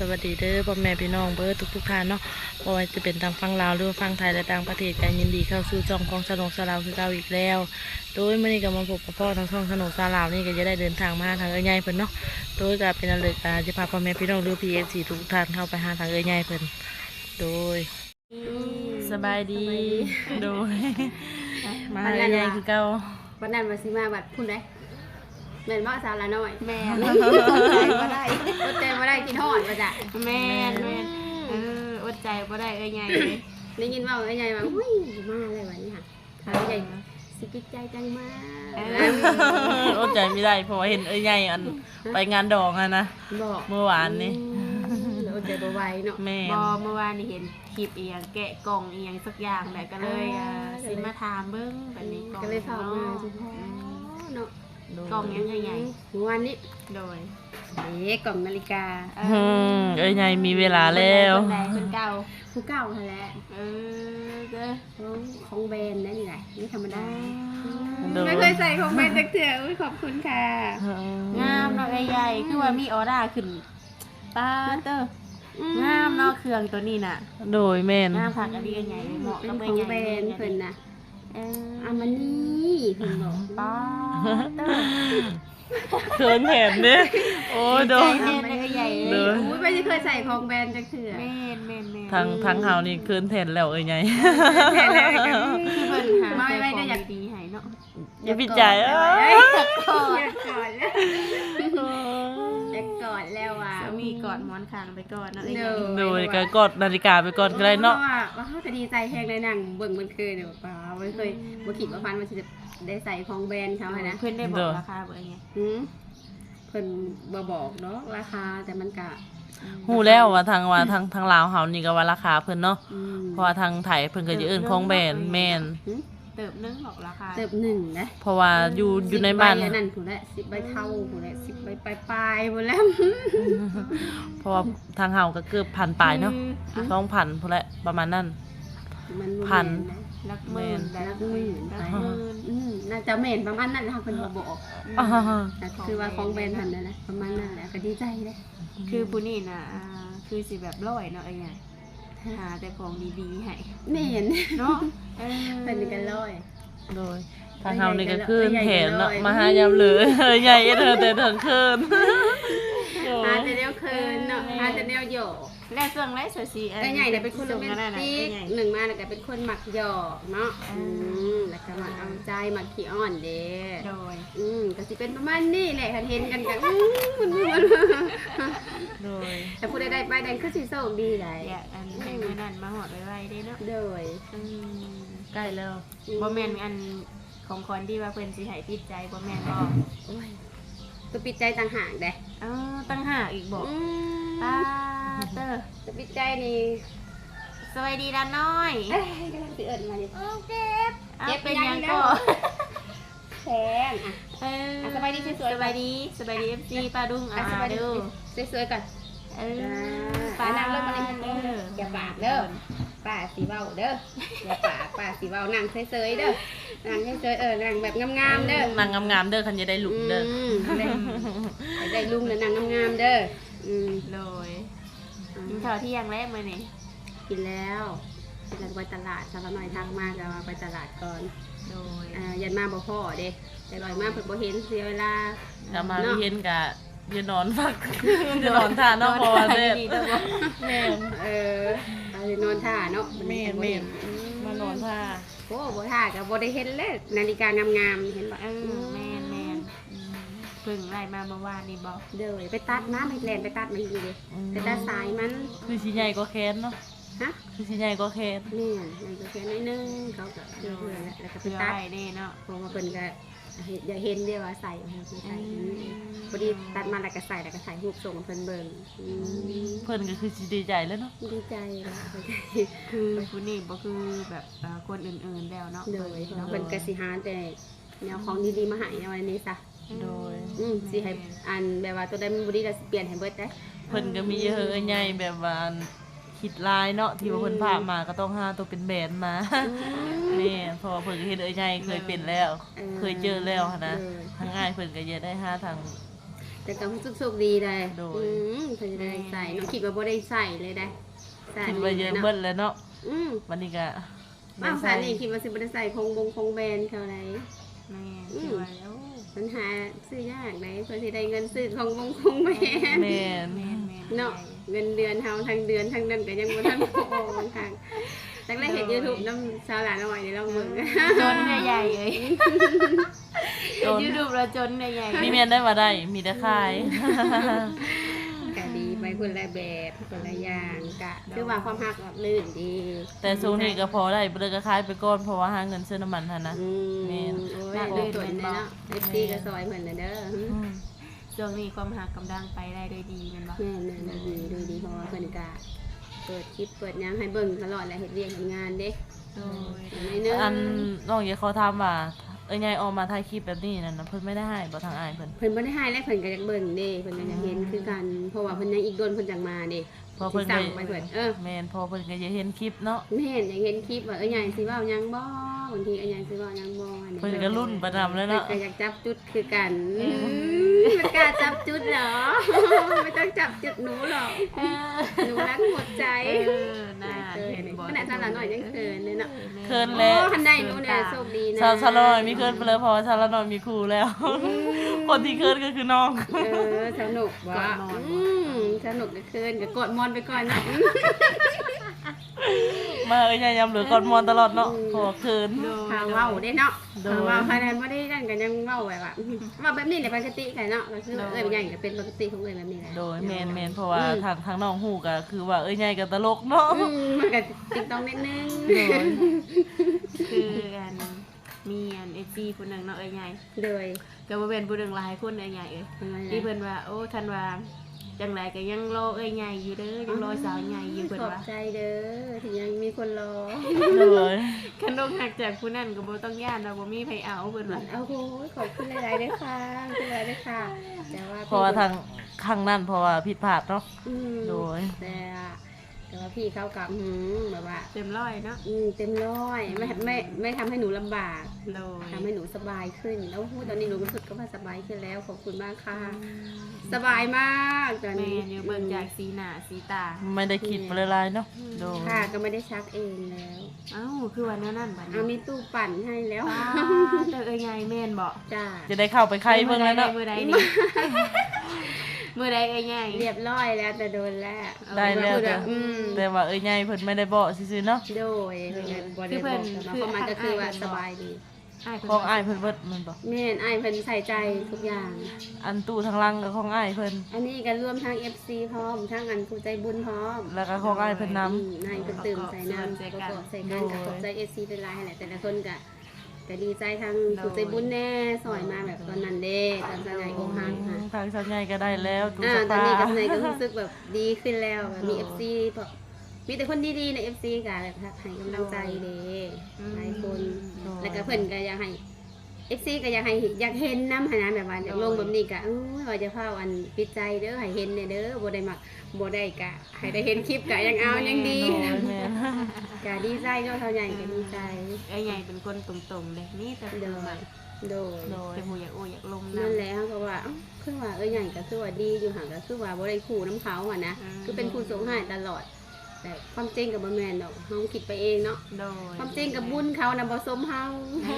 บายดีและสวัสดีเด้อพ่อแม่พี่น้องเบอร์ทุกทุกๆท่านเนาะบ่ว่าจะเป็นทางฝั่งลาวหรือว่าฝั่งไทยและต่างประเทศกันยินดีเข้าสู่ช่องของสนองสลาวคือเก่าอีกแล้ว โดยมื่อนี้ก็มาพบกับพ่อทางช่องสนองสลาวนี่ก็จะได้เดินทางมาหาทางเอ้ยใหญ่เพิ่นเนาะ โดยก็เป็นอันเลิกอาจะพาพ่อแม่พี่น้องหรือพีเอซีทุกท่านเข้าไปหาทางเอ้ยใหญ่เพิ่น โดยสบายดี โดย มาหาเอ้ยใหญ่คือเก่าวันนั้นมาสิมาบัดพุ่นได้ แม่นบ่สาวละน้อยแม่อนดใจบ่ได้อดใจบ่ได้กินฮอดว่าจ้ะแม่นแม่นเอออดใจบ่ได้เอ้ยไงเลยได้ยินว่าไอ้ใหญ่ว่าอุ้ยมาเลยวันนี้ค่ะไอ้ใหญ่สิปิดใจจังมาเออดใจไม่ได้เพราะว่าเห็นเอ้ยใหญ่อันไปงานดองอะนะบอกเมื่อวานนี้อดใจบ่ไหวเนาะแม่บ่เมื่อวานนี่เห็นคลิปอีหยังแกะกล่องอีหยังสักอย่างแหละก็เลยอ่าสิมาถามเบิ่งแบบนี้กล่องก็เลยเข้ามาสิเนาะเนาะ กล่องยังใหญ่วันนี้ๆโดยเอ๊ะกล่องนาฬิกาเออืมเอ้ยใหญ่มีเวลาแล้วคนใดคนเก่าผู้เก่าหั่นแหละเออเด้อของของแบรนด์นั่นนี่แหละไม่ธรรมดาโดยไม่เคยใส่ของแบรนด์จักเถื่ออุ้ยขอบคุณค่ะ งามเนาะเอ้ยใหญ่คือว่ามีออร่าขึ้นตาเด้องามเนาะเครื่องตัวนี้น่ะ โดยแม่นงามผักอันนี้เอ้ยใหญ่เลยเหมาะเป็นกับขเอ้ยองใหญ่แบรนด์เพิ่นน่ะ เอออามานี่เพิ่นบอกป้าเด้อ เขินแถมเนี่ยโอ้ยโดยใจแน่เลยใหญ่เด้เลอยอุ้ยไม่ได้เคยใส่ของแบรนด์จักเถื่อแม่นแม่นแม่นทางทางเฮานี่เขินแทนแล้วเอ้ยไงแค่แล้วกันคือเพิ่นหาไม่แต่ไม่ขได้องอยาก ดีๆให้เนาะอย่าพิจารณาอยากกอดอยากกอด แล้วอยากกอดแล้วอะจะมีกอดหมอนคางไปก่อนเนาะเอ้ยเด้อโดยก็กดนาฬิกาไปก่อนก็ได้เนาะ พรว่าว่าเขาจะดีใจแฮงในหนังเบิ่งมันคือเดี๋ยวป่าไม่เคยบ่คิดว่าพันมันจะได้ใส่ของแบรนด์เขาอะนะเพิ่นได้บอกราคาเบ่ไงหืมเพิ่นบ่บอกเนาะราคาแต่มันกะฮู้แล้วว่าทางว่าทางทางลาวเฮานี่ก็ว่าราคาเพิ่นเนาะอืมเพราะว่าทางไทยเพิ่นก็จะเอิ้นของแบรนด์แม่นหืม เติบนึงบอกราคาเติบหนึ่งนะเพราะว่าอยู่อยู่ในบ้าน สิใบอันั่นถูกแล้วสิบใบเท่าถูกแล้วสิบใบปลายปลายๆหมดแล้วเพราะว่าทางเฮาก็เกือบพันปลายเนาะ2,000พุ่นแหละประมาณนั้น มันบ่พันแม่ะลักหมื่นแม่นลักหมื่นลักหมื่นอืมน่าจะแม่นประมาณนั้นนะคะเพิ่นบ่บอกอ่าแต่คือว่าของแบรนด์ทันนะนะประมาณนั้นแหละก็ดีใจเลยคือผู้นี่น่ะอ่าคือสิแบบร้อยเนาะเอ้ยไง หาแต่ของดีๆให้แม่นเนาะเออเป็นกันร้อย โดยทางเฮานี่ก็คืนแถนเนาะมาหายามเหลือใหญ่เธอแต่ถึงคืนโดหายแต่แนวเคินเนาะหาแต่แนวโยก แล้วเครื่องไรเสียสีไอ้ใหญ่เนี่ยเป็นคนโรส่งแมกันนได้นะติไอ้กใหญ่หนึ่งมาแล้วก็เป็นคนหมักหยอกเนาะอือืมมแล้วก็หมักเอาใจหมักขี้อ่อนเด้โดยอืมก็สิเป็นประมาณนี้แหละคันเห็นกันกันอื้อมันมันโดยแต่ผู้ใดได้ใบแดงคือสิโชคดีหลายอยากอันให้มื้อนั้นมาหอดไว้ๆได้เนาะโดยอืมใกล้แล้วบ่แม่นอันของคนที่ว่าเพิ่นสิให้ติดใจบ่แม่นบ่โอ้ย ตัวปิดใจต่างหากเด้เออตั้งหากอีกบ่อืมป้าเตอร์ตัวปิดใจนี่สวัสดีด้านน้อยเอ้ยกำลังสิเอิ้นมาดิเจ็บเจ็บเป็นหยังยังไงก็แล้วแพงอะ เอออะสบายดีสวยๆ สบายดีสบายดี FC ป้าดุ้งอะอ่าสบายดีดูสวยๆก่อนเออป้านางรถมาเลยเด้ออย่าบาดเด้อ ป้าสีเว้าเด้ออย่าปากป้าสีเว้านั่งเฉยๆเด้อนั่งเฉยๆเออนั่งแบบงามๆเด้อนางงามๆเด้อคันจะได้ลุกเด้ออมได้ได้ลุงแล้วนั่งงามๆเด้ออืมโดยกินข้าวเที่ยงแล้วมื้อนี้กินแล้วกินแล้วไปตลาดสาวน้อยทักมาจะว่าไปตลาดก่อนโดยอ่ายันมาบ่พ่อเด้แต่ลอยมาเพิ่นบ่เห็นเสียเวลาจะมาพี่เห็นกะยืนนอนฟักยืนนอนท่าเนาะเพราะว่าเด้ดีเด้อบ่แม่นเออ ไปนอนท่าเนาะแม่นแม่น มานอนท่าโอ้บ่ท่าก็บ่ได้เห็นเลยนาฬิกางามๆเห็นบ่เออแม่นแม่นอืมเพิ่งไล่มาเมื่อวานนี่บ่เด้อไปตัดมาไปแลนไปตัดมาอีเด้ไปตัดสายมันคือสิใหญ่ก็แค้นเนาะฮะคือสิใหญ่ก็แค้นแม่นมันก็แค่น้อยนึงเขาก็เพื่อนๆแล้วก็ไปเพื่อตัด ไว้เด้เนาะ เพราะว่าเพิ่นก็เห็น อย่าเห็นเด้ว่าใส่ให้เพิ่นใส่พอดีตัดมาแล้วก็ใส่แล้วก็ใส่รูปส่งเพิ่นเบิ่งอืมเพิ่นก็คือสิดีใจแล้วเนาะดีใจแล้วเข้าใจคือผู้นี่บ่คือแบบเอ่อคนอื่นๆแล้วเนาะโดยเพิ่นก็สิหาแต่แนวของดีๆมาให้ในวันนี้ซะโดยอืมสิให้อันแบบว่าตัวใดมันบ่ดีก็สิเปลี่ยนให้เบิดได้เพิ่นก็มีเยอะเอ้ยใหญ่แบบว่า คิดลายเนาะที่ว่าเพิ่นพามาก็ต้องหาตัวเป็นแบรนด์มาแม่เพราะว่าเพิ่นก็เฮ็ดเอ้ยใหญ่เคยเป็นแล้วเคยเจอแล้วหั้นนะทางง่ายเพิ่นก็จะได้หาทาง แต่ก็รู้สึกโชคดีได้โดย อืมเพิ่นจะได้ใส่น้องคิดว่าบ่ได้ใส่เลยได้ใส่คิดว่าเยอะเบิ้ลแล้วเนาะอืมวันนี้ก็บางสารนี่คิดว่าสิบ่ได้ใส่คงบงคงแบรนด์เขาไหน แม่อืมคือว่าแล้วปัญหาซื้อยากไหนเพื่อที่ได้เงินซื้อของบงคงแบรนด์ แม่น แม่นแม่นเนาะ เงินเดือนเฮาทั้งเดือนทั้งเดือนก็ยังบ่ทันพอทางแต่แรกเห็น YouTube น้ำชาวหลานน้อยนี่เราเบิ่งจนใหญ่ๆเอ้ยโดนยูทูบเราจนใหญ่ๆมีเมียนได้มาได้ มีแต่ขายก็ดีไปคนละแบบคนละอย่างกะคือว่าความฮักแบบลื่นดี แต่ช่วงนี้ก็พอได้เบลอก็ขายไปก่อนเพราะว่าหาเงินซื้อน้ำมันทันนะอืมแม่นโอ้ยลื่นตัวเนาะ FC ก็ซอยเพิ่นน่ะเด้ออืม ช่วงนี้ความหักกำลังไปได้โดยดีแมันบ่แม่นแม่นดีดูดีเพราะว่าเพิ่นก็เปิดคลิปเปิดหยังให้เบิ่งตลอดแหละเฮ็ดเวียกเฮ็ดงานเด้โดยในเนื้ออันน้องอย่าเขาถามว่าเอ้ยยายออกมาถ่ายคลิปแบบนี้นั่นนะเพิ่นไม่ได้ให้บ่ทางอายเพิ่นเพิ่นบ่ได้ให้แล้วเพิ่นก็อยากเบิ่งเด้เพิ่นก็อยากเห็นคือกัน เพราะว่าเพิ่นยังอีกโดนเพิ่นจังมาเด้เพอเพิ่นสั่ก็งไปเพิ่นเออ แม่นพอเพิ่นก็จะเห็นคลิปเนาะแม่นอยากเห็นคลิปว่าเอ้ยใหญ่สิเว้าหยังบ่บางทีเอ้ยใหญ่สิเว้าหยังบ่อัเพิ่นก็รุ่นประจำเลยเนาะพิ่ก็อยากจับจุดคือกันมั นกล้าจับจุดเหรอ ไม่ต้องจับจุดหนูหรอก หนูรักหมดใจ เออน่า เออเห็นบ่ขนาดสาวหลานหน่อยยังเขินเลยเนาะเคินโอ้แล้วคันใดหนูเนี่ยโชคดีนะชาวชาวละหน่อยมีเคินไปเลยเพราะว่าชาวละหน่อยมีครูแล้ว คนที่เคินก็คือน้อง เออสนุกว่ะอืมสนุกเหลือเกินก็กดมอนไปก่อนนะมาเอ้ยยายยำเหลือก่อนมวนตลอดเนาะเพราะว่าเคินโดยข่าวเว้าได้เนาะโดยข่าวเว้าคะแนนบ่ได้นั่นก็ยังเว้าแบบว่าว่าแบบนี้แหละปกติกันเนาะก็คือเอ้ยเป็นใหญ่ก็เป็นปกติของเอ้ยแบบนี้แหละโดยแมนแมนเพราะว่าทางทางน้องฮู้ก็คือว่าเอ้ยยายก็ตลกเนาะ อืมมันก็ติ๊งต้องนิดนึงโดยคืออันมีอัน FC ผู้หนึ่งเนาะเอ้ยใหญ่โดยก็บ่เป็นผู้หนึ่งหลายคนเอ้ยใหญ่เอ้ยที่เพิ่นว่าโอ้คันว่าจังไรก็ยังรอเอ้ยใหญ่อยู่เด้อยังรอสาวใหญ่อยู่เพิ่นขอบว่าใจเด้อที่ยังมีคนรอโดยคันนหักจากผู้นั้นก็บ่ต้องย่านเราบ่มีไผเอาเพิ่นว่าโอ้โหขอบคุณหลายๆด้วยค่ะขอบคุณหลายๆด้วยค่ะแต่ว่าเพราะว่าทางข้างนั้นเพราะว่าผิดพลาดเนาะอืมโดยแต่ แต่ว่าพี่เขากับหืมแบบว่า เต็มร้อยเนาะอืมเต็มร้อยไม่ไม่ไม่ทำให้หนูลำบากโดยทำให้หนูสบายขึ้น แล้วพูดตอนนี้หนูรู้สึกก็ว่าสบายขึ้นแล้วขอบคุณมากค่ะ สบายมากตอนแม่นี้นอยู่เบิ่งจากสีหน้าสีตา ไม่ได้คิดไปเลยลายๆเนาะโดยค่ะก็ไม่ได้ชักเองแล้วเอ้าคือว่าแนวนั้นบัดเอานี้มีตู้ปั่นให้แล้วว้าเด้อเอ้ยใหญ่แม่นบ่จ้าจะได้เข้าไปใครเบิ่งแล้วเนาะ มื้อใดนี่ มื้อใดเอ้ยใหญ่เรียบร้อยแล้วแต่โดนแล้วได้แล้วพูดแต่อะอืมแต่ว่าเอ้ยยายเพิ่นไม่ได้บอกซื่อๆเนาะโดยเพิ่นก็บ่ได้บอกแต่ว่าความหมายก็คือว่าสบายดีอ้ายเพิ่นของอ้ายเพิ่นเบิดมันบ่แม่นไอ้ายเพิ่นใส่ใจทุกอย่าง อันตู้ทางหลังก็ของอ้ายเพิ่นอันนี้ก็รวมทั้ง FC พร้อมทั้งอันผู้ใจบุญพร้อมแล้วก็ของอ้ายเพิ่นนำอืมนายเพิ่นตื่มใส่น้ำประกอบใส่กันกับขอบใจ FC เป็นหลายแหละแต่ละคนก็ ก็ดีใจทั้งผู้ใจบุญแน่สอยมาแบบตอนนั้นเด้ตอนสนายองค์ฮังค่ะทางสาวใหญ่ก็ได้แล้วตู้อ่าสตอนปานี้ก็สนายก็รู้สึกแบบดีขึ้นแล้วแบบมี FC พวกมีแต่คนดีๆใน FC ก็แบบให้กำลังใจเด้หลายคน แล้วก็เพิ่นก็อยากให้ FC ก็อยากให้อยากเห็นน้ำหนนะแบบว่าอยากลงแบบนี้ก็เออว่าจะเผาอันปิดใจเด้อให้เห็นเนี่ยเด้อบ่ได้มักบ่ได้กะให้ได้เห็นคลิปกะยังเอายังดีโดยแม่นกะดีใจเนาะเท่าใหญ่ก็ดีใจเอ้ยใหญ่เป็นคนตรงๆเลยนี่แต่โดเดิมยโดยโดยแต่ผู้อยากโอ้อยากลมนั่นน้ำแหละเขาก็ว่าเอ้าคือว่าเออใหญ่ก็คือว่าดีอยู่ห่างก็คือว่าบ่ได้ขู่น้ำเขาอะนะอืมคือเป็นครูสงฆ์ให้ตลอด แต่ความจริงก็บ่แม่นดอกเฮาคิดไปเองเนาะโดยความจริงกับบุญเขานะบ่สมเฮาเอ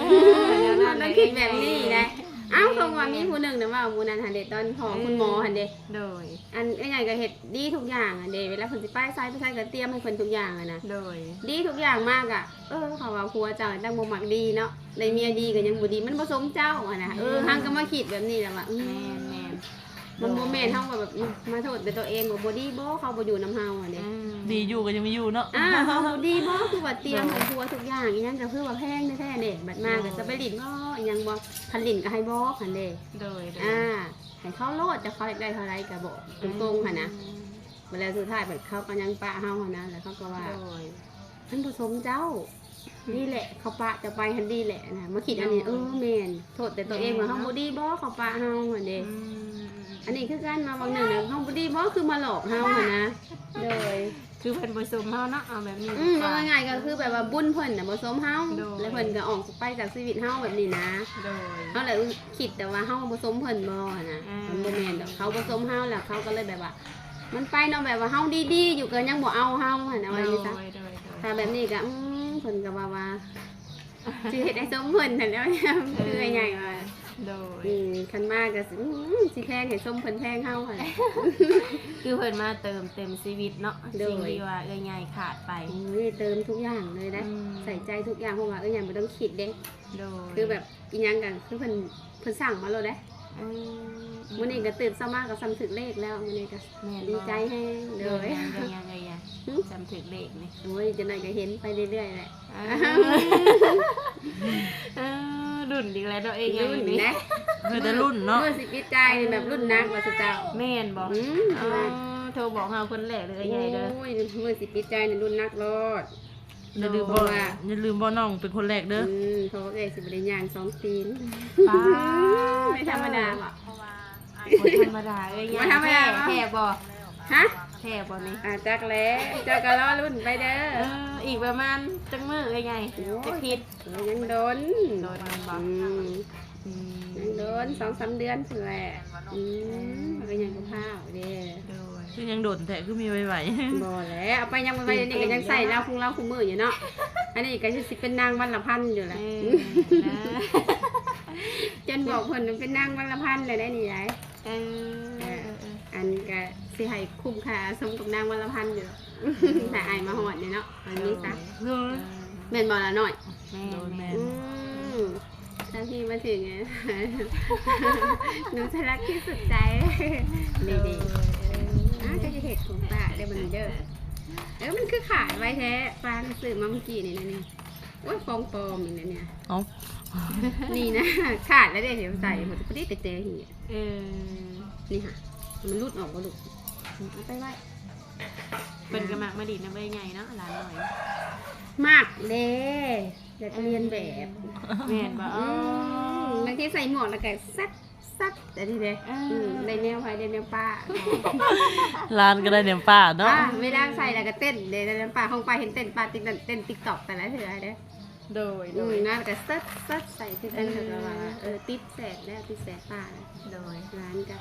อเดี๋ยวนั้นต้องคิดแบบนี้นะเอ้าคงว่ามีผู้หนึ่งนะว่าหมูนันหันเดตอนพอคุณหมอหันเดโดย อันไอ้ใหญ่ก็เฮ็ดดีทุกอย่างอะเดเวลาเพิ่นสิป้ายซ้ายไปซ้ายก็เตรียมให้เพิ่นทุกอย่างอะนะโดย ดีทุกอย่างมากอะ เออเขาว่าผัวเจ้าตั้งบ่มักดีเนาะได้เมียดีก็ยังบ่ดีมันบ่สมเจ้าอะนะเออหังก็มาคิดแบบนี้แหละว่าอืแม มนแมนมันบ่แม่นเฮาก็แบบอืมมาโทษแต่ตัวเองว่าบ่ดีบ่เขาบ่อยู่นํเฮาอะเด้อืมดีอยู่ก็ยังมีอยู่เนาะอ่าเขาบ่ดีบ่คือว่าเตรียมให้ผัวทุกอย่างอีหยังก็คือว่าแพงแท้ๆเด้บัดมาก็จะไปลิ้นบ่อีหยังบ่คันลิ้นก็ให้บอกหั่นเด้โดยโดยอ่าให้เขาโลดจะเขาอยากได้เท่าไรก็บอกตรงๆค่ะนะเวลาสุดท้ายแบบเขาก็ยังปะเฮาค่ะนะแล้วเขาก็ว่าโดยท่านผู้ชมเจ้านี่แหละเขาปะจะไปทันดีแหละนะมาคิดอันนี้เออแมนโทษแต่ตัวเองว่าเฮาบ่ดีบ่เขาปะเฮาหั่นเด้อืม อันนี้คือการมาบางหนึ่งนะเฮาบ่ดีบ่คือมาหลอกเฮาหั่นนะ โดย คือเพิ่นบ่สมเฮาเนาะเอาแบบนี้อืมว่าง่ายๆก็คือแบบว่าบุญเพิ่นน่ะบ่สมเฮาโดย แล้วเพิ่นก็ออกไปจากชีวิตเฮาแบบนี้นะโดย เฮาเลยคิดแต่ว่าเฮาบ่สมเพิ่นบ่นะอ่ามัมันบ่แม่นดอกเขาบ่สมเฮาแล้วเขาก็เลยแบบว่า มันไปเนาะแบบว่าเฮาดีๆ อยู่ก็ยังบ่เอาเฮาหั่นนะว่าอย่างนี้ซะ โดยโดยโดยถ้าแบบนี้ก็อืมเพิ่นก็ว่าว่า สิเฮ็ดให้สมเพิ่นนั่นแหล้ว คือใหญ่ว่า โดย อืมคันมากก็สิอืมสิแพงให้สมเพิ่นแพงเฮาหั่น คือเพิ่นมาเติมเต็มชีวิตเนาะโดย สิ่งที่ว่าเอ้ยใหญ่ขาดไปโอ้ยเติมทุกอย่างเลยนะอืม ใส่ใจทุกอย่างเพราะว่าเอ้ยยังบ่ต้องคิดเด้โดยคือแบบอีหยังกันคือเพิ่นเพิ่นสั่งมาแล้วเด้อืมมื้อนี้ก็ตื่นเช้ามาก็ซ้ำถึกเลขแล้วมื้อนี้ก็แม่นบ่ดีใจแฮงโดเลยย ยังยังยังยังหึ จำถึงเลขนี่โอ้ยจะหน่อยก็เห็นไปเรื่อยๆแหละ เออ รุ่นดีแล้วเนาะเอ้ยใหญ่รุ่นนี่นะเพื่อแต่รุ่นเนาะเมื่อสิปิดใจนี่แบบรุ่นนักว่าสุเจ้าแม่นบ่อืมอ๋อโทรบอกเฮาคนแรกเลยเอ้ยใหญ่เด้อโอ้ยเมื่อสิปิดใจนี่รุ่นนักรอดอย่าลืมเพบ่ราะว่าอย่าลืมบ่น้องเป็นคนแรกเด้ออืมเขาก็เลยสิบริญญาณสองตีนป้าไม่ธรรมดาหรอกบ่ธรรมดาเอ้ยใหญ่บ่ธรรมดาแท้บ่ฮะแท้บ่นี่อ่าจักแล้วเจ้าก็รอรุ่นไปเด้อเอออีกประมาณจังมื้อเอ้ยใหญ่จะคิดเออยังโดนโดนมันบ่อืมอืมยังโดนสองสามเดือนสิแหละอืมมันก็ยังกูข้าวเด้โดยคือยังโดดแท้คือมีไว้ไหวบ่แล้วเอาไปยังไปนี่ก็ยังใส่แล้วคงเราคุมมืออยู่เนาะอันนี้ก็สิเป็นนางวันละพันอยู่แหละเออนะจนบอกเพิ่นว่าเป็นนางวันละพันเลยได้นี่ยายเออเออเอออันก็สิให้คุ้มค่าสมกับนางวันละพันอยู่ แต่อายมาหอดนี่เนาะมันนี้ซะเฮ้ยแม่นบ่ละหน่อยแม่โดนแม่อืมถ้าพี่มาถึงไงหนูจะรักที่สุดใจดีดีๆอะก็จะเห็ดของป้าได้บันเดอร์เออมันคือขายไว้แท้ฟ้าซื้อมาเมื่อกี้นี่นะเนี่ยโอ้ยฟองปลอมอีกนะเนี่ยเอ้านี่นะขาดแล้วเดี๋ยวใส่หมดพอดีแต่เจอหี่เออนี่ค่ะ มันรุดออกก็ลูกเอาไปไว้ เป็นกระมักมาดีนะใบใหญ่เนาะหลานหน่อย มากเด้อยากเรียนแบบแม่นบ่อ๋อือมบางทีใส่หมวกแล้วก็ซัดซัดแต่ทีเดียวอ่า อืมได้แนวไปได้แนวป้าร้านก็ได้เนี่ยป้าเนาะอ่าเวลาใส่แล้วก็เต้นเดี๋ยวได้แนวป้าของป้าเห็นเต้นป้าติ๊กเต้นติ๊กต็อกแต่ละเถื่อเด้อโดยโดอืมยงานก็ซัดซัดใส่ที่เต้นแล้วก็ว่าเออติดแสกแล้วติดแสกป้าแล้ว โดย ร้านก็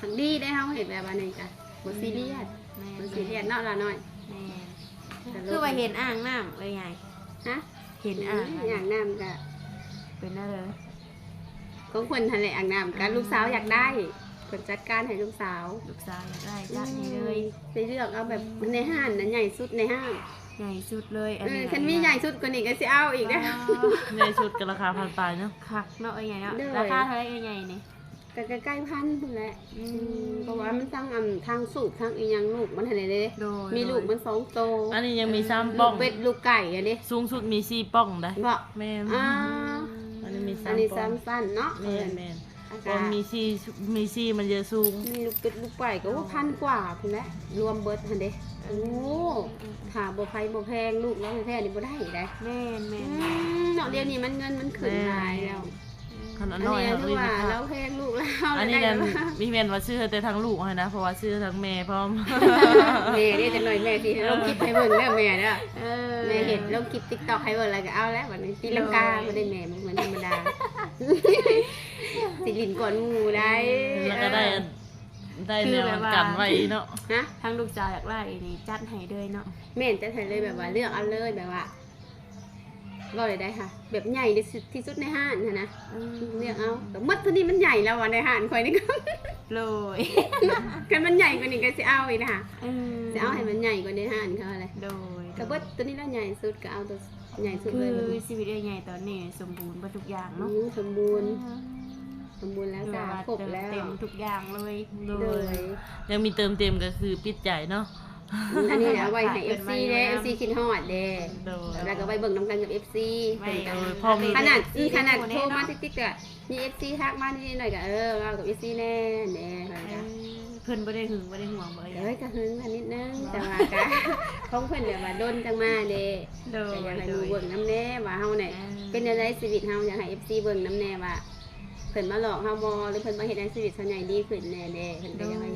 ทังดีได้เฮาเห็นแบบว่านี้ก็ บ่ซีเรียสแม่บ่ซีเรียสเนาะล่ะน้อยแม่คือว่าเห็นอ่างน้ำเลยไงฮะเห็นอ่างอย่างน้ำก็เป็นอะไรของคนทะเลอ่างน้ำกันลูกสาวอยากได้เพิ่นจัดการให้ลูกสาวลูกสาวอยากได้จัดให้เลยไปเลือกเอาแบบในห้างนั้นใหญ่สุดในห้างใหญ่สุดเลยอันเอนี้อฉันมีใหญ่สุดกว่านี้ก็สิเอาอีกนะ ในชุดก็ราคาพันปลายเนาะคักเนาะไอ้ใหญ่เนาะโดยราคาเท่าไหร่ไอ้ใหญ่นี่ ก็ใกล้ๆพันพุ่นแหละอืมอืมเพราะว่ามันทั้งอันทางสูบทางอีหยังลูกมันทะเลเด้โดยมีลูกมันสองโตอันนี้ยังมีซ้ำลูป้องกเป็ดลูกไก่อันนี้สูงสุดมีสี่ป้องได้บอกแม่นอ่าอันนี้มีอันซ้ำนี้ป้องซ้ำสั้นเนาะแม่นแม่นอาป้อกางศมีสี่มีสี่มันเยอะสูง มีลูกเป็ดลูกไก่ก็ว่าพันกว่าพุ่นแหละรวมเบิดทันเด้โอ้ถ้าบ่ไผบ่แพงลูกแล้วแท้ๆนี่บ่ได้ได้ แม่นแม่อืนแม่นมเนาะเดี๋ยวนี้มันเงินมันขึ้นหลายแล้ว ขนาดอันน้อยนี้อะคือว่ารีบเราแพงลูกแล้วอันนี้ได้กันแล้วมีแม่นว่าชื่อแต่ทั้งลูกให้นะเพราะว่าชื่อทั้งแม่พร้อมแม่เนี่ยจะหน่อยแม่สิลงคลิปให้เบิ่งเด้อแม่เด้อเออแม่เห็นลงคลิป TikTok ให้เบิ่งแล้วก็เอาแล้วบัดนี้ตีลังกาบ่ได้แม่มันเหมือนธรรมดาสิลินก่อนหมู่ได้แล้วก็ได้ได้แนวกันไว้เนาะฮะทางลูกสาวอยากได้นี่จัดให้เลยเนาะแม่นจะให้เลยแบบว่าเลือกเอาเลยแบบว่า ก็เลยได้ค่ะ แบบใหญ่ที่สุดที่สุดในห้างนะนะอืมเลือกเอาแต่มัดตัวนี้มันใหญ่แล้วอะในห้างข่อยนี่ก็โดยกันมันใหญ่กว่านี้ก็สิเอาอีกนะคะเออจะเอาให้มันใหญ่กว่าในห้างเขาอะไรโดยกระเบิดตัวนี้แล้วใหญ่สุดก็เอาตัวใหญ่สุดคืเลยอแบบนี้ชีวิตเอ้ยใหญ่ตอนนี้สมบูรณ์เบ่ทุกอย่างอืเนาะมสมบูรณ์สมบูรณ์แล้วคือจ้าว่าครบแล้วเต็มทุกอย่างเลยโดโดยยยังมีเติมเต็มก็คือปิดใจเนาะ อันนี้นะไว้ให้ FC เด้ FC คิดฮอดเด้โดย แล้วก็ไว้เบิ่งน้ำกันกับ FC ไม่เพิ่นก็เออพอมี ขนาดอืมขนาดโทรมาติ๊กๆก็มี FC ทักมานิดหน่อยก็เออเอากับ FC แน่แน่เพิ่นเอก็อเพิ่นบ่ได้หึงบ่ได้ห่วงบ่เอ้ยเอ้ยก็หึงกันนิดนึงแต่ว่าก็ของเพิ่นแบบว่าดนจังมาเด้โดยก็อยากให้โดดูย เบิ่งน้ำแน่ว่าเฮาเนี่ยอ่า เป็นจังไดชีวิตเฮาอยากให้ FC เบิ่งน้ำแน่ว่าเพิ่นมาหลอกเฮาบ่หรือเพิ่นมาเฮ็ดให้ชีวิตเฮาใหญ่ดีขึ้นแน่เด้เพิ่นก็อยากให้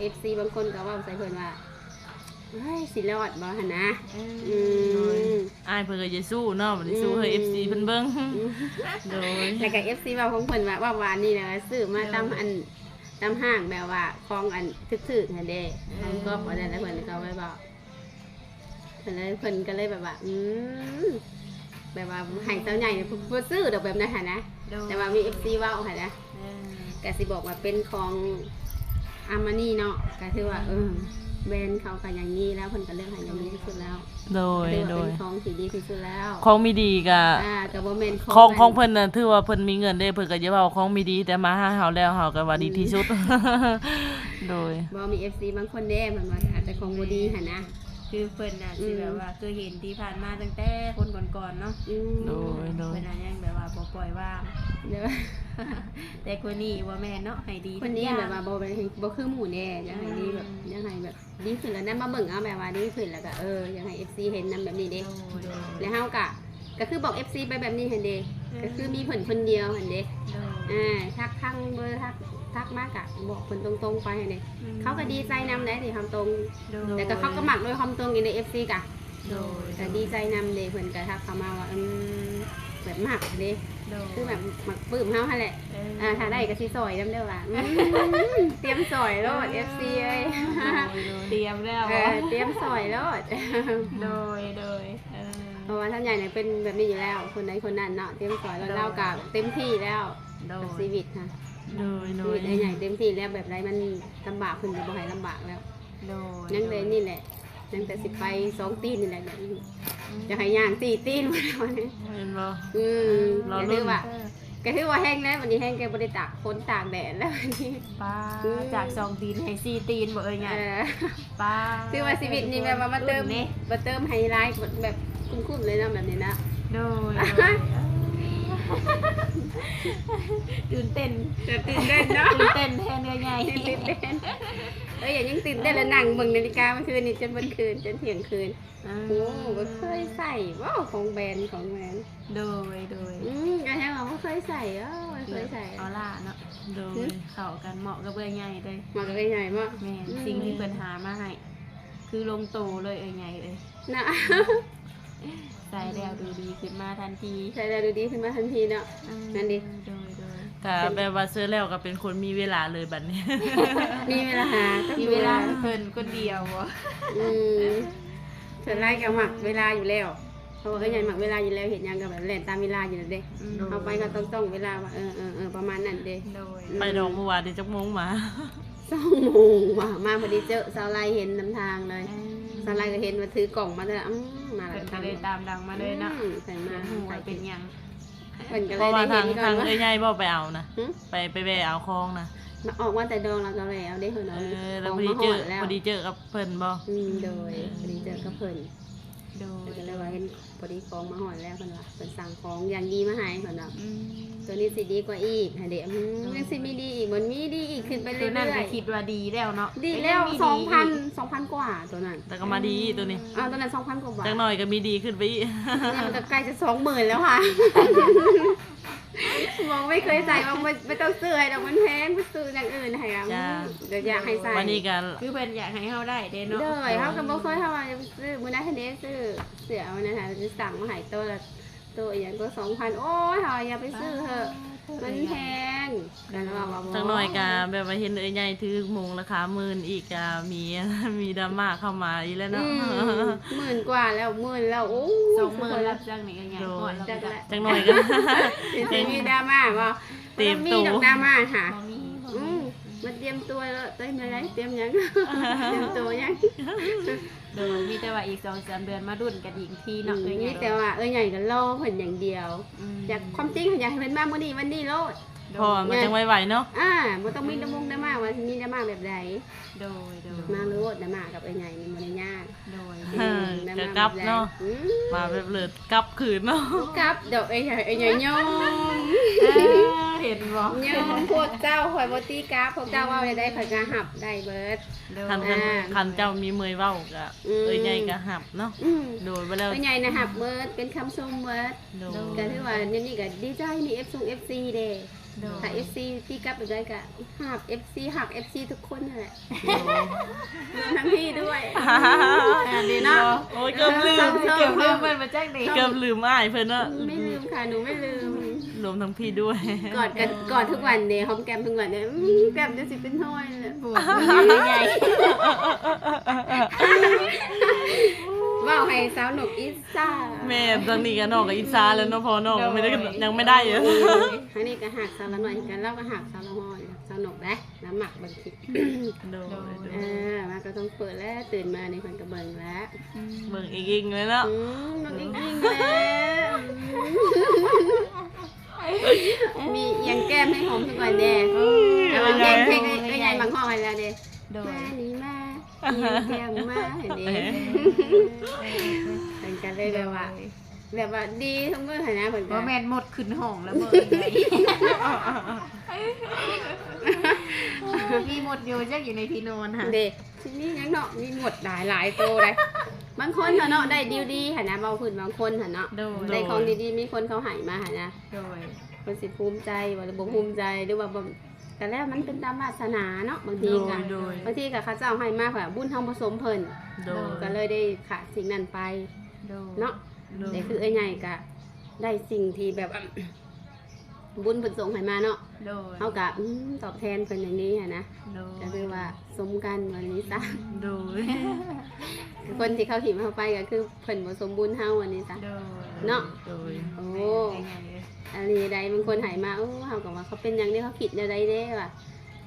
เห็นเพราะว่า FC บางคนก็เว่าใส่เพิ่นว่าเฮ้ยสิรอดบ่หั่นนะเออือมอ้ายเพิ่นก็จะสู้เนาะบ่ได้สู้ให้ FC เพิ่นเบิ่งโดยแล้วก็ FC ว่าของเพิ่นว่าว่าวานนี่นะซื้อมาตามอันตามห้างแบบว่าของอันทึกๆหั่นเด้ของก็บ่ได้แล้วเพิ่นก็ไว้บอกเพิ่นเลยเพิ่นก็เลยแบบว่า อืมแบบว่าให้เจ้าใหญ่เนี่ยบ่ซื้อดอกแบบนั้นหั่นนะโดยแต่ว่ามี FC เว้าหั่นนะเออก็สิบอกว่าเป็นของ อามานี่เนาะก็ถือว่าเออแบรนด์เขาก็อย่างนี้แล้วเพิ่นก็เลือกให้อย่างนี้ที่สุดแล้วโดยถือว่าโดเป็ยนของที่ดีที่สุดแล้วของมีดีก็อ่าก็บ่แม่นของของเพิ่นน่ะถือว่าเพิ่นมีเงินเด้เพิ่นก็จะเว้าของมีดีแต่มาหาเฮาแล้วเฮาก็ว่าดีที่สุด โดยบ่มี FC บางคนเด้เพิ่นว่าอาจจะของบ่ดีหั่นนะ คือเพิ่นน่ะอืสิมแบบว่าคือเห็นที่ผ่านมาตั้งแต่คนก่อนๆเนาะอืมโดยโดย เพิ่นน่ะยังแบบว่าบ่ปล่อยว่าง เดี๋ยวแต่คนนี้บ่แม่นเนาะให้ดีคนนี้ทุกอย่ง แบบว่าบ่เป็นบ่คือหมู่แน่อยากให้ดีแบบอยากให้แบบดีขึ้นแล้วนั่นมาเบิ่งเอาแบบว่าดีขึ้นแล้วก็เอออยากให้ FC เห็นนำแบบนี้เด้ โดยโดยแล้วเฮาก็ก็คือบอก FC ไปแบบนี้หั่นเด้ก็คือมีเพิ่นคนเดียวหั่นเด้ โดย อ่าทักทั้งเบอร์ทัก ทักมากอะบอกคนตรงๆไปเนี่ยเขาก็ดีใจนำได้ที่ทำตรงโดยแต่ก็เขาก็หมักด้วยความตรงอยู่ในเอฟซีกะโดยแต่ดีใจนำเลยเพิ่นก็ทักเขามาว่าอืมแบบหมักเด้โดยคือแบบหมักปลื้มเฮาหั่นแหละเอออ่าถ้าได้ก็สิซอยนำเด้อว่ะอืมเตรียมซอยโลด FC เอ้ยเตรียมแล้วเออเตรียมซอยโลดโดยโดยเออเพราะว่าท่านใหญ่เนี่ยเป็นแบบนี้อยู่แล้ว คนใดคนนั้นเนาะเตรียมซอยแล้วเล่ากับเต็มที่แล้วโดกับยชีวิตค่ะ โดยโดชียวิตไอ้ใหญ่เต็มที่แล้วแบบไรมันลำบากขึ้นจะบ่ให้ลำบากแล้วโดยยังเลยนี่แหละยังแต่สิไปสองตีนนี่แหละแบบนี้จะให้ย่างสี่ตีนมาแล้วเนี่ยเห็นบ่ อืมเราก็รุ่ถืนอว่าก็ถือว่าแห้งแล้ววันนี้แห้งแกบริตากฝนตากแดดแล้ววันนี้ป้าจากสองตีนให้สี่ตีนบ่เอ้ยไงเออป้าถือว่าชีวิตนี่แบบว่ามาเติมรุ่นนี่มาเติมไฮไลท์แบบคุ้มๆเลยนะแบบนี้นะ โดย ตื่นเต้นจะตื่นเต้นเนาะตื่นเต้นแทนเนื้อใหญ่ตื่นเต้นเอ้ยอย่ายังตื่นเต้นแล้วนั่งเบิ่งนาฬิกาเมื่อคืนนี่จนบนคืนจนเที่ยงคืนโอ้ก็เคยใส่ว้าวของแบรนด์ของแบรนด์โดยโดยอืมก็ยังบอกว่าเคยใส่เออเคยใส่เอาล่ะเนาะโดยเข้ากันเหมาะกับเบื่อใหญ่เลยมาก็เลยใหญ่มากแม่นสิ่งที่เปิดหามาให้คือลงโตเลยเอ้ยใหญ่เลยนะ ใส่แล้วดูดีขึ้นมาทันทีใส่แล้วดูดีขึ้นมาทันทีเนาะ นั่นดิ โดยโดย ก็แบบว่าซื้อแล้วก็เป็นคนมีเวลาเลยบัดนี้ มีเวลาหาก็มีเวลาเพิ่นคนเดียวบ่อืมส่วนไล่กับหมักเวลาอยู่แล้วเพราะว่าเอ้ยใหญ่หมักเวลาอยู่แล้วเห็นยังกับแบบเล่นตามเวลาอยู่แล้วเด้เอาไปก็ต้องต้องเวลาว่าเออเออเออประมาณนั้นเด้โดยไปดอกเมื่อวานนี้จักโมงมาสองโมงว่ามาพอดีเจอสาวไลเห็นนำทางเลยสาวไลก็เห็นว่าถือกล่องมาเถอะอืมมาเพิ่นแล้วก็เลยตามดังมาเลยเนาะอืมใส่มาหัวเป็นหยังเพิ่นก็เพเลยราะว่าได้ทางเห็นก่อทานงว่า เอ้ยใหญ่บ่ไปเอานะหึ ไปไปแวะเอาคองนะมาออกว่าแต่ดองเราก็เลยเอาได้เพิ่นเอเอาอแล้วขพอองดีมาเจหออดแล้วพอดีเจอกับเพิ่นบ่ อืมโดยพอดีเจอกับเพิ่น โดยเพิ่นก็เลยว่าเห็นพอดีของมาหอดแล้วเพิ่นว่าเพิ่นสั่งของอย่างดีมาให้เพิ่นว่าอืมตัวนี้สิดีกว่าอีกให้เด็กอืมยังสิมีดีอีกมันมีดีอีกขึ้นไปคืเรื่อนั่นก็อยคิดว่าดีแล้วเนาะๆดีแล้วมีสองพันอีกสองพันกว่าตัวนั้นแต่ก็มาดีตัวนี้อ่าตัวนั้นสองพันกว่าบาทจักหน่อยก็มีดีขึ้นไปอีกเนี่ยมันก็ใกล้จะสองหมื่นแล้วค่ะ มองไม่เคยใส่ว่าไม่ไม่ต้องซื้อให้ดอกมันแพงไปซื้ออย่างอื่นให้อะจ้าเดี๋ยวอยากให้ใส่วันนี้ก็คือเพิ่นอยากให้เฮาได้เด้เนาะเด้อเขาก็บ่เคยเท่าว่าจะไปซื้อมื้อนั้นทันเด้ซื้อเสือมันนะคะจะสั่งมาให้ตัวละตัวอย่างตัวสองพันโอ้ยเฮาอย่าไปซื้อเถอะ มันแพงกันว่าว่าบ่จักหน่อยก็แบบว่าเห็นเอ้ยใหญ่ถือหมงราคาหมื่นอีกก็มีมีดราม่าเข้ามาอีกแล้วอืเนาะ มหมื่นกว่าแล้วหมื่นแล้วโอ้ยสองหมื่นรับจ้างนี่ก็ใหญ่กว่าจัแล้วกก็ละจักหน่อยก็สิมีดราม่าบ่เตรียมมีตัวดอกดราม่าค่ะบ่มีบ่อื มีมมาเตรียมตัวแล้วเต้ยมาไรเตรียมหยังเตรียมตัวหยังโดยมีแต่ว่าอีก2-3เดือนมาดุนกันอีกทีเนาะเอ้ยนี่แต่ว่าเอ้ยใหญ่ก็รอเพิ่นอย่างเดียวอยากความจริงอยากให้เพิ่นมามื้อนี้วันนี้โลด พอมันจังไหวๆเนาะอ่าบ่ต้องมีดราม่งดราม่าว่าสิมีดราม่าแบบใดโดยโดยมาโลดดราม่ากับเอ้ยใหญ่นี่บ่ได้ยากโดยเออดราจะม่กลับแบบใดเนาะอืมมาแบบเลิศกลับคืนเนาะกลับดอกเอ้ยใหญ่เอ้ยใหญ่ยอมเอ้อเห็นบ่ยอมพวกเจ้าข่อยบ่ตีกราฟพวกเจ้าเว่าได้ข่อยก็หับได้เบิดโดยคันคันคันเจ้ามีเมยเว้าก็อืมเอ้ยใหญ่ก็หับเนาะอืมโดยไปแล้วเอ้ยใหญ่นะหับเบิดเป็นคำชมเบิดโดยก็ถือว่าเดี๋ยวนี้ก็ดีใจมี F ซง FC เด้ โดยถ้า FC พี่กลับไปได้ก็หัก FC หัก FC ทุกคนนั่นแหละทั้งพี่ด้วยอันนี้เนาะโอ้ยเกือบลืมเก็บเรื่องเพิ่นมาแจ้งดีเกือบลืมอ้ายเพิ่นเนาะไม่ลืมค่ะหนูไม่ลืมรวมทั้งพี่ด้วย กอดกันกอดทุกวันเนี่ยหอมแก้มทุกวันเนี่ยอื้อแก้มจะสิเป็นห้อยเลยปวดมือใหญ่ว่าว ให้สาวหนกอีซ่าแม่ตอนนี้ก็น้องกับอีซาแล้วเนาะพอน้องไม่ได้ยังไม่ได้อยู่ ครั้งนี้ก็หักสาวละหน่อยกันแล้วก็หักสาวละห้อยสาวหนกได้น้ำหมักบางทีโดยเออมาก็ต้องเปิดแล้วตื่นมาในคนกระเบิงแล้วเบิ่งอีกอีกเลยเนาะอืมน้องอิงอิงแล้วมียังแก้มให้หอมทุกวันเด้แต่ว่าเพลงเพลงก็ใหญ่บางห้องไปแล้วเด้โดย มานี่มา ยิงแก้มมาเห็นเด้เป็นกันเลยแบบว่าแบบว่าดีทั้งมือหนนะเพิ่นก็ว่าแมนหมดขึ้นห้องแล้วเบิ่งใหญ่มีหมดอยู่จักอยู่ในที่นอนค่ะ เด็กทีนี้ยังเนาะมีหมดหลายหลายโตเลยบางคนเนาะได้ดีดีหันนะบางคนบางคนหันเนาะโดย ได้ของดีๆมีคนเขาใหายมาหันนะโดย คนสิภูมิใจว่าบ่ภูมิใจหรือว่าบ่ แต่แล้วมันเป็นตามวาสนาเนาะบางทีโดก็ยโดยบางทีก็เขาเจ้าให้มากกว่าบุญทำผสมเพิ่นโดยก็เลยได้ขาดสิ่งนั้นไปโดยเนาะโดยแต่คือไอ้ใหญ่ก็ได้สิ่งที่แบบบุญเพิ่นส่งให้มาเนาะโดยเฮาก็อืมตอบแทนเพิ่นอย่างนี้หันนะโดยก็คือว่าสมกันวันนี้ซะโดยคนที่เขาหิมเข้าไปก็คือเพิ่นบ่สมบูรณ์เฮาวันนี้ซะโดยเนาะโดยโอ้เป็นไงเอ่ยอันนี้ใดบางคนใหายมาโอ้เฮาก็ว่าเขาเป็นหยังได้เขาคิดแนวใดเด้ว่ะ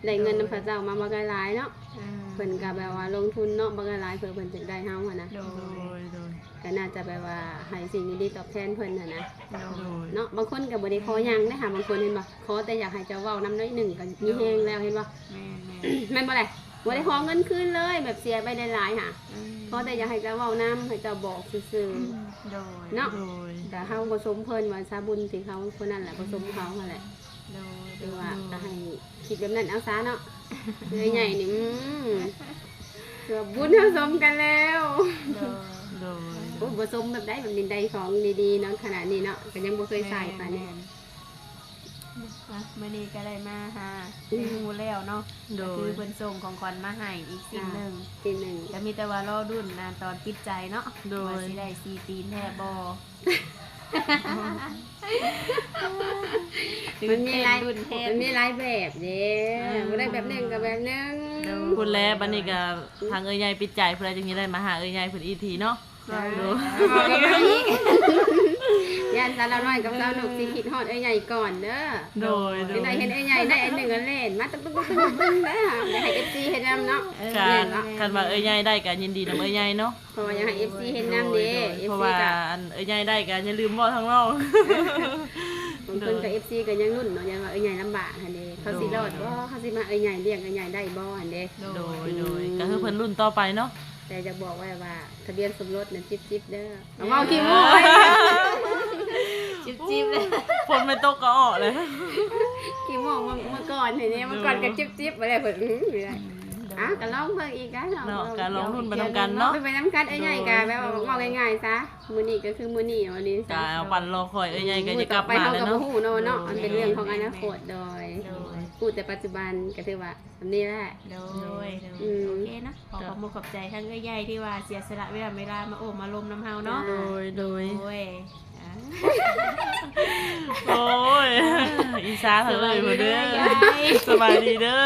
ได้เงินนำพระเจ้ามาบ่หลายเนาะอ่าเพิ่นก็แบบว่าลงทุนเนาะบ่หลายเพื่อเพิ่นจะได้เฮาหั่นนะโดโดยยโดยก็น่าจะแบบว่าให้สิ่งดีๆตอบแทนเพิ่นน่ะนะโดโดยยเนาะบางคนก็บ่ได้ขอหยังได้หาบางคนเห็นบ่ขอแต่อยากให้เจ้าเว้านำน้อยหนึ่งก็มีแฮงแล้วเห็นบ่แม่แม่แม่นบ่แหละบ่ได้ขอเงินคืนเลย แบบเสียไปหลายๆค่ะ อืมขอแต่อยากให้เจ้าเว้านำให้เจ้าบอกซื่อๆโดยเนาะโดยแต่เฮาผสมเพิ่นว่าซาบุญที่เขาคนนั้นแหละผสมเขาหั่นแหละโดยหรือว่าก็ให้คิดแบบนั้นเอาซะเนาะเลยใหญ่นี่อืมเกือบบุญผสมกันแล้วโดยโดยโอ้ผสมแบบได้แบบดินใดของดีๆเนาะขนาดนี้เนาะก็ยังบ่เคยใส่ปานนี้ อะมื้อนี้ก็ได้มาหาหมูแล้วเนาะโดก็คืยอเพิ่นส่งของขวัญมาให้อีกสิ่งหนึ่งทีหนึ่งก็มีแต่ว่ารอดุนนะตอนปิดใจเนาะโดย ว่าสิได้ซีตีนแท้บ่มันมีหลายรุ่นแท้มันมีหลายแบบเด้อ่าบ่ได้แบบหนึงกับแบบหนึงคุณแล้วบัดนี้ก็ทางเอ้ยใหญ่ปิดใจเพื่อจึงจะได้มาหาเอ้ยใหญ่เพิ่นอีกทีเนาะ โดยเอากับมาอีก ย่านซาลาน้อยกับซาหนุกสิคิดฮอดเอ้ยใหญ่ก่อนเด้อโดยโดเป็นยไงเห็นไอ้ใหญ่ได้อันหนึ่งอันเล่นมาตึ๊บตึ๊บตึ๊บตึ๊บตึ๊บนะอยากให้เอฟซีเห็นน้ำเนาะการคันว่าเอ้ยใหญ่ได้ก็ยินดีนำเอ้ยใหญ่เนาะเพราะว่าอยากให้เอฟซีเห็นน้ำเด้เอฟเพราะซีว่ากับอันเอ้ยใหญ่ได้ก็อย่าลืมบ่ทางนอก บางคนกับเอฟซีก็ยังรุ่นเนาะยังว่าเอ้ยใหญ่ลำบากหันเด้เขาสิรอดบ่เขาสิมาเอ้ยใหญ่เลี้ยงเอ้ยใหญ่ได้บ่หันเด้ โดยโดยก็คือเพิ่นรุ่นต่อไปเนาะ แต่จะบอกไว้ว่า ทะเบียนสมรสน่ะจิ๊บจิ๊บเด้อเอาเมาขี้โม้ยจิ๊บ จิ๊บเลยฝนไม่ตกก็ออกเลยขี้โม้เมื่อเมื่อก่อนเห็นเมื่อก่อนก็จิ๊บจิ๊บไปเลยเพิ่นอื้อไม่ได้อะก็ลองเพิ่งอีกกันเนาะการลงทุนไปทำกันเนาะ ไปน้ำกันเอ้ยใหญ่กันแบบว่าเมาง่ายๆซะมื้อนี้ก็คือมื้อนี้วันนี้กเอาปันรอคอยเอ้ยใหญ่ก็จะกลับไปมาเขาแล้วกับเนาะหูเนาะเนาะมันเป็นเรื่องของอนาคตโดยโดยพูดแต่ปัจจุบันก็ถือว่าแบบนี้แหละ โดยอืมโอเคเนาะขอขอบคุณขอบใจทั้งเอ้ยใหญ่ที่ว่าเสียสละเวลาเวลามาโอบมาลมน้ำเฮาเนาะ โดยโดย โอ้ยอะโอ้ยอีสานเฮ้ยมาเด้อสบายดีเด้อ